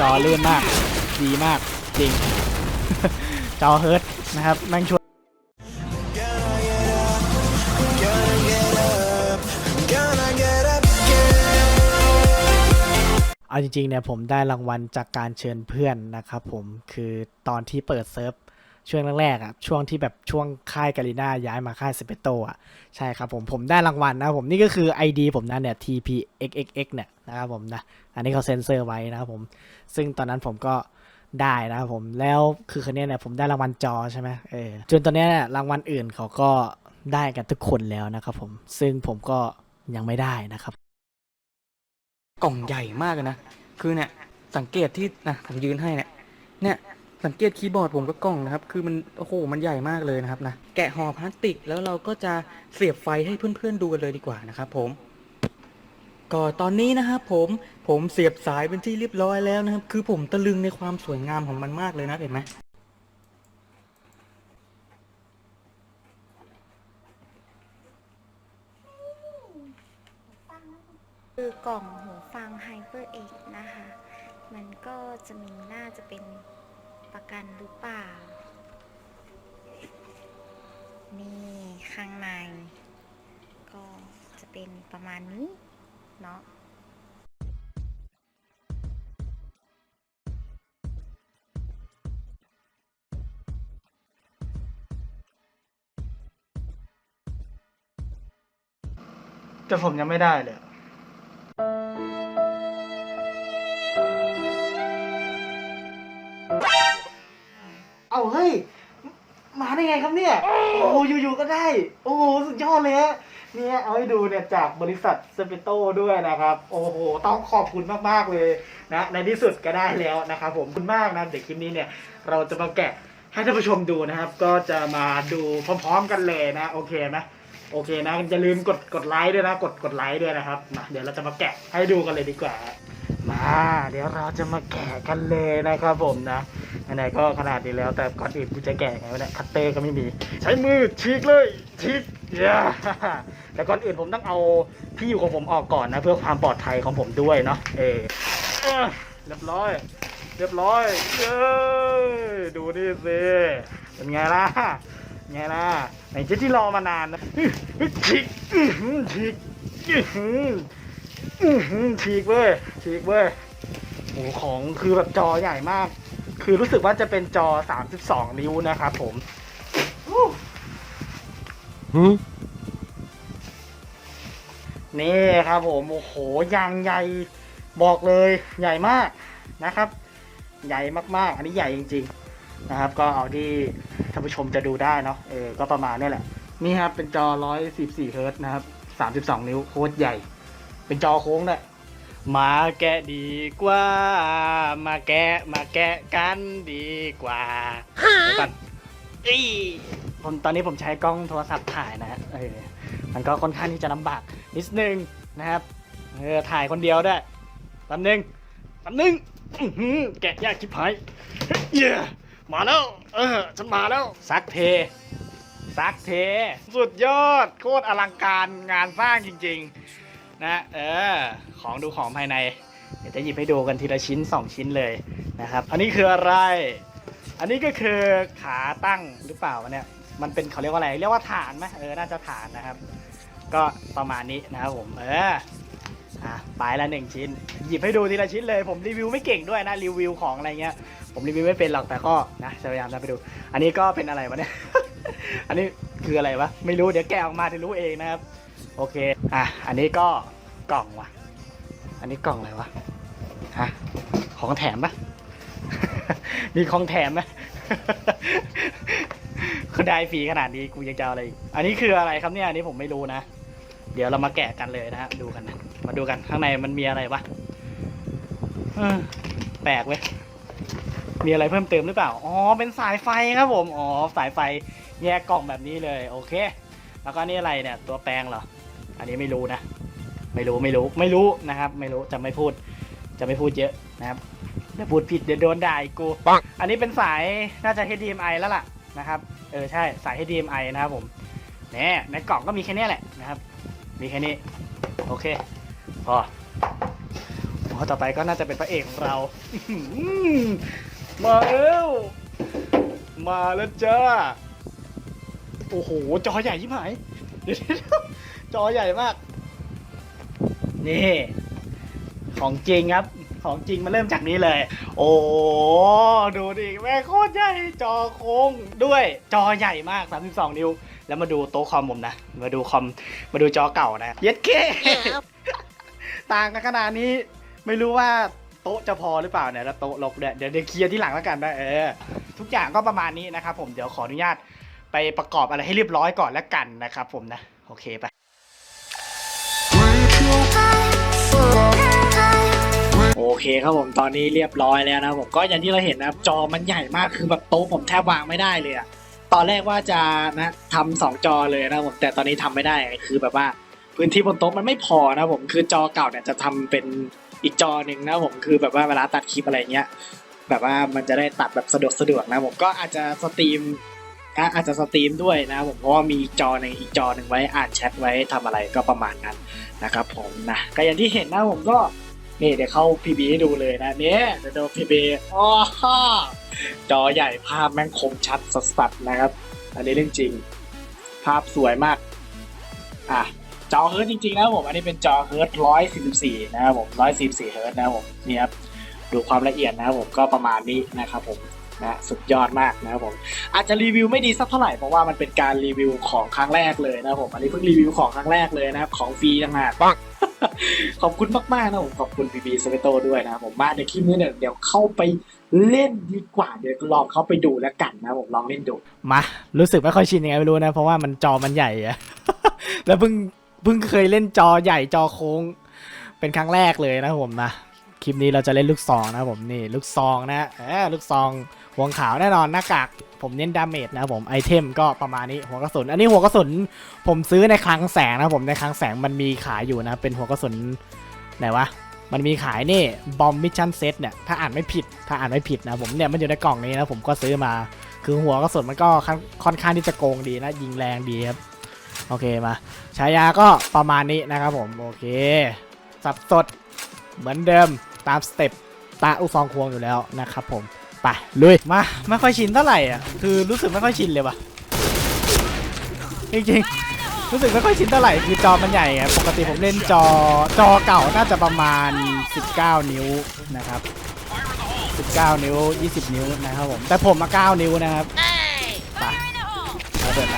จอลื่นมาก ดีมากจริง จอเฮิร์ตนะครับแม่งชวนเอาจริงๆเนี่ยผมได้รางวัลจากการเชิญเพื่อนนะครับผมคือตอนที่เปิดเซิร์ฟ ช่วงแรกๆอะช่วงที่แบบช่วงค่ายกาลิน่าย้ายมาค่ายสเปโตอะใช่ครับผมผมได้รางวัลนะผมนี่ก็คือ ID ผมนะเนี่ย TPXXX เนี่ยนะครับผมนะอันนี้เขาเซ็นเซอร์ไว้นะครับผมซึ่งตอนนั้นผมก็ได้นะครับผมแล้วคือคนนี้เนี่ยผมได้รางวัลจอใช่ไหมเออจนตอนนี้เนี่ยรางวัลอื่นเขาก็ได้กันทุกคนแล้วนะครับผมซึ่งผมก็ยังไม่ได้นะครับ กล่องใหญ่มากเลยนะ คือเนี่ยสังเกตที่นะผมยืนให้เนี่ยเนี่ย สังเกตคีย์บอร์ดผมกับกล่องนะครับ คือมันโอ้โหมันใหญ่มากเลยนะครับนะแกะห่อพลาสติกแล้วเราก็จะเสียบไฟให้เพื่อนๆดูกันเลยดีกว่านะครับผมก็ตอนนี้นะครับผมผมเสียบสายเป็นที่เรียบร้อยแล้วนะครับ คือผมตะลึงในความสวยงามของมันมากเลยนะเห็นไหมคือกล่องหูฟัง HyperX นะคะ มันก็จะมีน่าจะเป็น ประกันหรือเปล่า นี่ข้างใน ก็จะเป็นประมาณนี้ เนาะแต่ผมยังไม่ได้เลย เอาเฮ้ย มาได้ไงครับเนี่ย โอ้โหอยู่ๆก็ได้ โอ้โหสุดยอดเลยฮะเนี่ยเอาให้ดูเนี่ยจากบริษัทเซเปโตด้วยนะครับ โอ้โห ต้องขอบคุณมากๆเลยนะในที่สุดก็ได้แล้วนะครับผมขอบคุณมากนะเดี๋ยวคลิปนี้เนี่ย เราจะมาแกะให้ท่านผู้ชมดูนะครับ ก็จะมาดูพร้อมๆกันเลยนะ โอเคไหมโอเคนะอย่าลืมกดกดไลค์ด้วยนะ กดกดไลค์ด้วยนะครับมาเดี๋ยวเราจะมาแกะให้ดูกันเลยดีกว่า มาเดี๋ยวเราจะมาแกะกันเลยนะครับผมนะไหนๆก็ขนาดนี้แล้วแต่ก่อนอื่นกูจะแกะไงวะเนี่ยคัตเตอร์ก็ไม่มี ใช้มือฉีกเลยฉีกอย่าแต่ก่อนอื่นผมต้องเอาที่อยู่ของผมออกก่อนนะ เพื่อความปลอดภัยของผมด้วยเนาะเออเรียบร้อย เรียบร้อยเย้ยดูนี่สิเป็นไงล่ะไงล่ะไหนเจ๊ที่รอมานานนะฉีกฉีก อื้อหืออื้อหือฉีกเว้ยฉีกเว้ยโอ้โหของคือแบบจอใหญ่มาก คือรู้สึกว่าจะเป็นจอ 32 นิ้วนะครับผมอู้นี่ครับผมโอ้โหยางใหญ่บอกเลยใหญ่มากนะครับ ใหญ่มากๆ อันนี้ใหญ่จริง ๆ นะครับ ก็เอาที่ท่านผู้ชมจะดูได้เนาะเออก็ประมาณนี้แหละ นี่ครับเป็นจอ114เฮิร์ตซ์นะครับ 32 นิ้วโคตรใหญ่ เป็นจอโค้งด้วยมาแกะดีกว่า มาแกะมาแกะกันดีกว่าเดี๋ยวก่อนอีผมตอนนี้ผมใช้กล้องโทรศัพท์ถ่ายนะฮะเออมันก็ค่อนข้างที่จะลำบากนิดนึงนะครับเออถ่ายคนเดียวด้วยแป๊บนึงแป๊บนึงอื้อหือแกะยากชิบหายเย้มาแล้ว เออฉันมาแล้วซักเท ซักเท สุดยอดโคตรอลังการงานสร้างจริง ๆ นะเออของดูของภายใน เดี๋ยวจะหยิบให้ดูกันทีละชิ้น 2 ชิ้นเลยนะครับ อันนี้คืออะไร อันนี้ก็คือขาตั้งหรือเปล่าวะเนี่ยมันเป็นเขาเรียกว่าอะไร เรียกว่าฐานไหมเออน่าจะฐานนะครับ ก็ประมาณนี้นะครับผมเอออะไปละหนึ่งชิ้น หยิบให้ดูทีละชิ้นเลยผมรีวิวไม่เก่งด้วยนะรีวิวของอะไรเงี้ยผมรีวิวไม่เป็นหรอกแต่ก็นะจะพยายามจะไปดู อันนี้ก็เป็นอะไรวะเนี่ย อันนี้คืออะไรวะไม่รู้เดี๋ยวแกะออกมาจะรู้เองนะครับ โอเค อะ อันนี้ก็กล่องว่ะอันนี้กล่องอะไรวะ ฮะ ของแถมปะ มีของแถมไหมคือได้ฟรีขนาดนี้กูยังจะเอาอะไรอีกอันนี้คืออะไรครับเนี่ย อันนี้ผมไม่รู้นะ เดี๋ยวเรามาแกะกันเลยนะฮะ ดูกันนะ มาดูกันข้างในมันมีอะไรวะแปลกเว้ย มีอะไรเพิ่มเติมหรือเปล่า อ๋อ เป็นสายไฟครับผม อ๋อ สายไฟแยกกล่องแบบนี้เลย โอเค แล้วก็นี่อะไรเนี่ย ตัวแปลงเหรอ อันนี้ไม่รู้นะ ไม่รู้ไม่รู้ไม่รู้นะครับ ไม่รู้จะไม่พูด จะไม่พูดเยอะนะครับเดี๋ยวพูดผิดเดี๋ยวโดนด่าอีกกูปังอันนี้เป็นสายน่าจะ HDMI แล้วล่ะนะครับ เออใช่สาย HDMI นะครับผมเนี่ยในกล่องก็มีแค่เนี้ยแหละนะครับ มีแค่นี้ โอเคพออ๋อต่อไปก็น่าจะเป็นพระเอกของเราอื้อหือมาแล้วมาแล้วจ้า โอ้โห จอใหญ่ยิ่หายเดี๋ยวๆ จอใหญ่มาก นี่ ของจริงครับ ของจริงมาเริ่มจากนี้เลย โอ้ดูดิแม่งโคตรใหญ่ จอโค้งด้วยจอใหญ่มาก 32 นิ้ว แล้วมาดูโต๊ะคอมผมนะ มาดูคอม มาดูจอเก่านะ เย็ดเก้ต่างกันขนาดนี้ ไม่รู้ว่าโต๊ะจะพอหรือเปล่าเนี่ยแล้วโต๊ะลกเนี่ยเดี๋ยวเดี๋ยวเคลียร์ที่หลังแล้วกันนะเออ ทุกอย่างก็ประมาณนี้นะครับผมเดี๋ยวขออนุญาตไปประกอบอะไรให้เรียบร้อยก่อนแล้วกันนะครับผมนะ โอเคไป เคครับผมตอนนี้เรียบร้อยแล้วนะผมก็อย่างที่เราเห็นนะครับจอมันใหญ่มากคือแบบโต๊ะผมแทบวางไม่ได้เลยอะตอนแรกว่าจะนะทำสองจอเลยนะผมแต่ตอนนี้ทำไม่ได้คือแบบว่าพื้นที่บนโต๊ะมันไม่พอนะผมคือจอเก่าเนี่ยจะทำเป็นอีกจอหนึ่งนะผมคือแบบว่าเวลาตัดคลิปอะไรเงี้ยแบบว่ามันจะได้ตัดแบบสะดวกสะดวกนะผมก็อาจจะสตรีมอาจจะสตรีมด้วยนะผมเพราะว่ามีจอในงอีกจอหนึ่งไว้อ่านแชทไว้ทำอะไรก็ประมาณนั้นนะครับผมนะก็อย่างที่เห็นนะผมก็ นี่เดี๋ยวเข้า PB ให้ดูเลยนะเนี่ยเดี๋ยวดู PB อ๋อจอใหญ่ภาพแม่งคมชัดสัสๆนะครับ อันนี้เรื่องจริง ภาพสวยมาก อะจอเฮิร์ตจริงๆนะผม อันนี้เป็นจอเฮิร์ต144นะครับผม144เฮิร์ตนะครับผมนี่ครับดูความละเอียดนะครับผมก็ประมาณนี้นะครับผมนะสุดยอดมากนะครับผมอาจจะรีวิวไม่ดีสักเท่าไหร่เพราะว่ามันเป็นการรีวิวของครั้งแรกเลยนะครับผมอันนี้เพิ่งรีวิวของครั้งแรกเลยนะครับของฟรีต่างหาก ขอบคุณมากๆนะผมขอบคุณพีบีสเปโตด้วยนะผมมาเดี๋ยวคลิปนี้เนี่ยเดี๋ยวเข้าไปเล่นดีกว่าเดี๋ยวลองเข้าไปดูแล้วกันนะผมลองเล่นดูมารู้สึกไม่ค่อยชินยังไงไม่รู้นะ เพราะว่ามันจอมันใหญ่อะแล้วเพิ่งเพิ่งเคยเล่นจอใหญ่จอโค้ง เป็นครั้งแรกเลยนะผมนะคลิปนี้เราจะเล่นลูกซองนะผมนี่ลูกซองนะเออลูกซอง หัวขาวแน่นอนหน้ากากผมเน้นดาเมจนะผมไอเทมก็ประมาณนี้หัวกระสุน อันนี้หัวกระสุนผมซื้อในคลังแสงนะผมในคลังแสงมันมีขายอยู่นะ เป็นหัวกระสุนไหนวะมันมีขายนี่บอมมิชชั่นเซตเนี่ยถ้าอ่านไม่ผิดถ้าอ่านไม่ผิดนะผมเนี่ยมันอยู่ในกล่องนี้นะผมก็ซื้อมาคือหัวกระสุนมันก็ค่อนข้างที่จะโกงดีนะ ยิงแรงดีครับโอเคมาฉายาก็ประมาณนี้นะครับผมโอเค สับสดเหมือนเดิมตามสเต็ปตาอุฟองควงอยู่แล้วนะครับผม ไปลุยมาไม่ค่อยชินเท่าไหร่อะคือรู้สึกไม่ค่อยชินเลยว่ะจริงๆรู้สึกไม่ค่อยชินเท่าไหร่คือจอมันใหญ่อะปกติผมเล่นจอจอเก่าน่าจะประมาณ 19 นิ้วนะครับ 19 นิ้ว 20 นิ้วนะครับผมแต่ผมมา 9 นิ้วนะครับไปเราเดินไป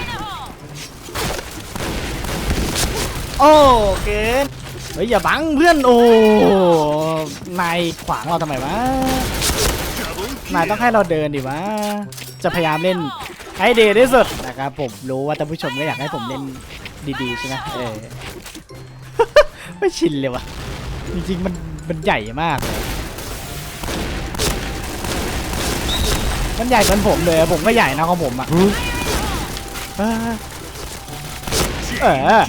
โอเกณฑ์เฮ้ยอย่าบังเพื่อนโอ้นายขวางเราทำไมวะ นายต้องให้เราเดินดิวะ จะพยายามเล่นให้ดีที่สุดนะครับผมรู้ว่าท่านผู้ชมก็อยากให้ผมเล่นดีๆใช่ไหมเออไม่ชินเลยวะจริงๆมันมันใหญ่มากเลยมันใหญ่เหมือนผมเลย ผมก็ใหญ่นะของผมอะเออเออ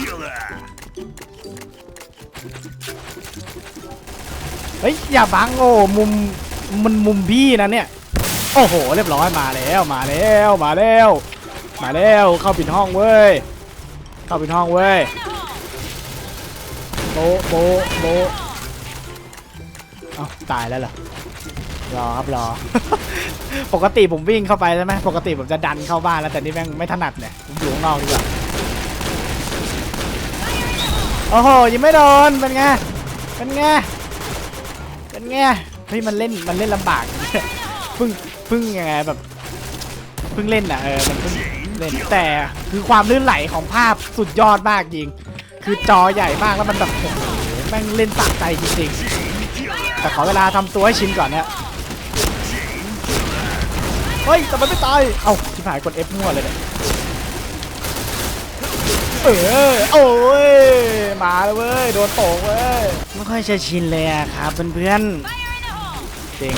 เฮ้ยอย่าบังโอ้มุม มันมุมพี่นะเนี่ย โอ้โห เรียบร้อยมาแล้วมาแล้วมาแล้วมาแล้วเข้าปิดห้องเว้ย เข้าปิดห้องเว้ยโบโบโบเอ้าตายแล้วเหรอรอครับรอ ปกติผมวิ่งเข้าไปใช่ไหมปกติผมจะดันเข้าบ้านแล้วแต่นี่แม่งไม่ถนัดเนี่ยผมอยู่ข้างนอกดีกว่าโอ้โหยังไม่โดนเป็นไงเป็นไงเป็นไง เฮ้ยมันเล่นมันเล่นลำบากเพิ่งเพิ่งยังไงแบบเพิ่งเล่นอะเออมันเพิ่งเล่นแต่คือความลื่นไหลของภาพสุดยอดมากจริง คือจอใหญ่มากแล้วมันแบบโอ้โหแม่งเล่นสะใจจริงๆแต่ขอเวลาทำตัวให้ชินก่อนเนี่ยเฮ้ยแต่มันไม่ตายเอ้าชิบหายกด F มั่วเลยเนี่ยเออโอ้ยมาแล้วเว้ยโดนตกเว้ยไม่ค่อยจะชินเลยอะครับเพื่อนๆ จริง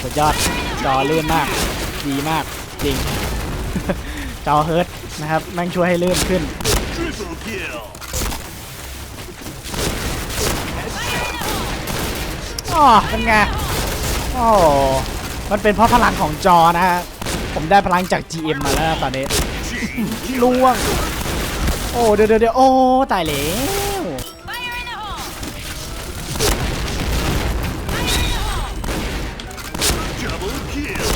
สุดยอดจอลื่นมาก ดีมากจริง จอเฮิร์ตนะครับแม่งช่วยให้ลื่นขึ้นอ๋อเป็นไงโอ้มันเป็นเพราะพลังของจอนะฮะผมได้พลังจาก GM มาแล้วตอนนี้ล่วง โอ้เดี๋ยวเดี๋ยวเดี๋ยวโอ้ตายแล้ว Double kill.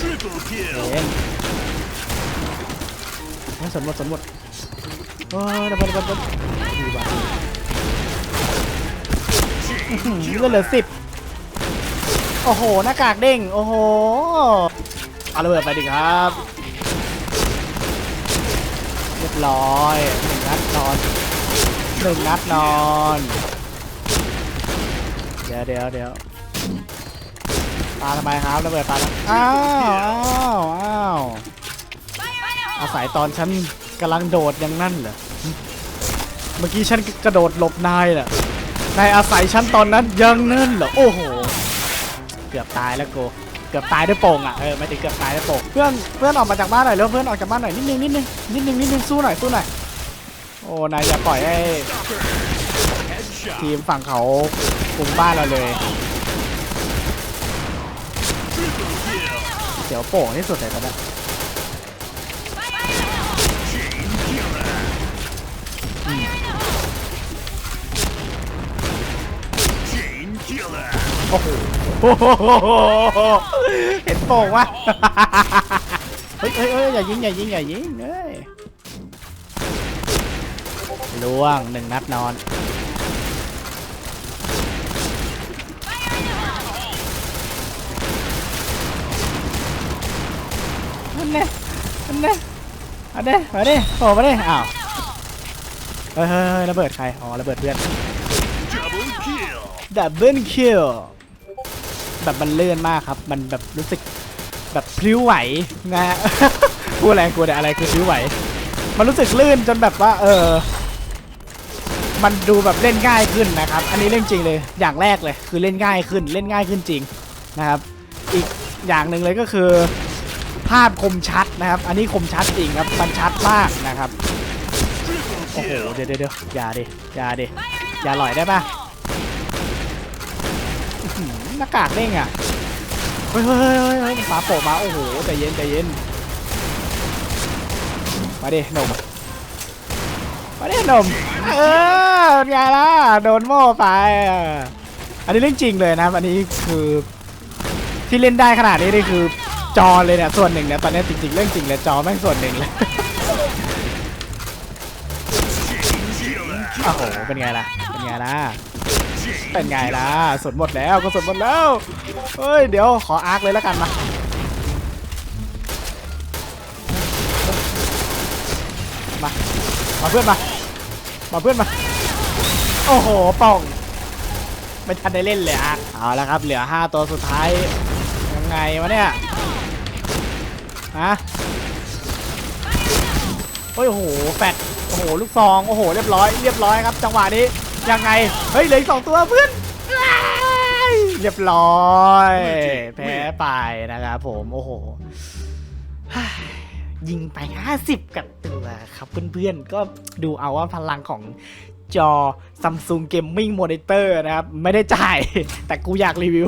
Triple kill. เองไม่สนหมดสนหมดโอ้ยระเบิดระเบิดระเบิดดีว่ะอื้อหือเลือดเหลือสิบโอ้โห หน้ากากเด้ง โอ้โหเอาระเบิดไปดิครับเร้อยหนึ่งนัดนอนหนึ่งนัดนอน เดี๋ยวเดี๋ยวเดี๋ยวปาทำไมครับระเบิดปาอ้าวอ้าวอ้าวอาศัยตอนฉันกำลังโดดย่างนั่นเหรอเมื่อกี้ฉันกระโดดหลบนายเหรอนายอาศัยฉันตอนนั้นยังนั่นเหรอโอ้โห เกือบตายแล้วโก เกือบตายด้วยโป่งอะเออไม่ถึงเกือบตายด้วยโป่งเพื่อนเพื่อนออกมาจากบ้านหน่อยแล้วเพื่อนออกจากบ้านหน่อยนิดนึงนิดนึงนิดนึงนิดนึงสู้หน่อยสู้หน่อยโอ้นายอย่าปล่อยให้ทีมฝั่งเขาคุมบ้านเราเลยเดี๋ยวโป่งที่สุดเลยตอนนี้ Chain killer. Chain killer. โอ้โห เห็นโป่งวะเฮ้ยเฮ้ยเฮ้ยอย่ายิงอย่ายิงอย่ายิงเฮ้ยล่วงหนึ่งนัดนอนนั่นแน่นั่นแน่เอาเด้มาดิโผล่มาดิอ้าวเฮ้ยเฮ้ยเฮ้ยระเบิดใครอ๋อระเบิดเพื่อน Double kill. ดับเบิลคิล แบบมันเลื่อนมากครับ มันแบบรู้สึกแบบพลิ้วไหวนะฮะพูดอะไรกูเนี่อะไรคือพลิ้วไหว มันรู้สึกลื่นจนแบบว่า เออ มันดูแบบเล่นง่ายขึ้นนะครับ อันนี้เรื่องจริงเลย อย่างแรกเลย คือเล่นง่ายขึ้น เล่นง่ายขึ้นจริงนะครับ อีกอย่างหนึ่งเลยก็คือ ภาพคมชัดนะครับ อันนี้คมชัดจริงครับ มันชัดมากนะครับ โอ้โห เดี๋ยวเดี๋ยวเดี๋ยวอย่าดิ อย่าดิ อย่าหล่อยได้ปะ หน้ากากเด้งอะเฮ้ยเฮ้ยเฮ้ยเฮ้ยเฮ้ยฝาโปะมาโอ้โหใจเย็นใจเย็นมาดิหนุ่มมาดิหนุ่มเออเป็นไงล่ะโดนโม่ไปอะอันนี้เรื่องจริงเลยนะอันนี้คือที่เล่นได้ขนาดนี้นี่คือจอเลยเนี่ยส่วนหนึ่งเนี่ยตอนนี้จริงๆเรื่องจริงเลยจอแม่งส่วนหนึ่งเลยโอ้โหเป็นไงล่ะเป็นไงล่ะ เป็นไงล่ะสนหมดแล้วก็สนหมดแล้วเฮ้ยเดี๋ยวขออาร์คเลยแล้วกันมามามาเพื่อนมามาเพื่อนมาโอ้โหป่องไม่ทันได้เล่นเลยอาร์คเอาละครับเหลือ 5 ตัวสุดท้ายยังไงวะเนี่ยฮะโอ้ยโอ้โหแฟดโอ้โหลูกซองโอ้โหเรียบร้อยเรียบร้อยครับ จังหวะนี้ ยังไง เฮ้ยเหลืออีกสองตัวเพื่อน เรียบร้อย แพ้ไปนะครับผม โอ้โห ยิงไป 50 กับตัวครับเพื่อนๆ ก็ดูเอาว่าพลังของ จอ Samsung Gaming Monitor นะครับ ไม่ได้จ่าย แต่กูอยากรีวิว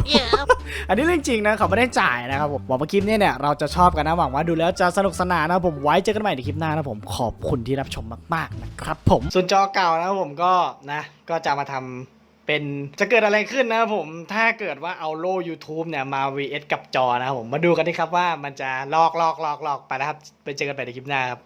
อันนี้เรื่องจริงนะเขาไม่ได้จ่ายนะครับผมหวังว่าคลิปนี้เนี่ยเราจะชอบกันนะหวังว่าดูแล้วจะสนุกสนานนะผมไว้เจอกันใหม่ในคลิปหน้านะผมขอบคุณที่รับชมมากๆนะครับผมส่วนจอเก่านะผมก็นะก็จะมาทำเป็นจะเกิดอะไรขึ้นนะครับผมถ้าเกิดว่าเอาโล่ YouTube เนี่ยมา vs กับจอนะครับผมมาดูกันดีครับว่ามันจะลอกลอกลอกลอกไปนะครับ ไปเจอกันใหม่ในคลิปหน้าครับ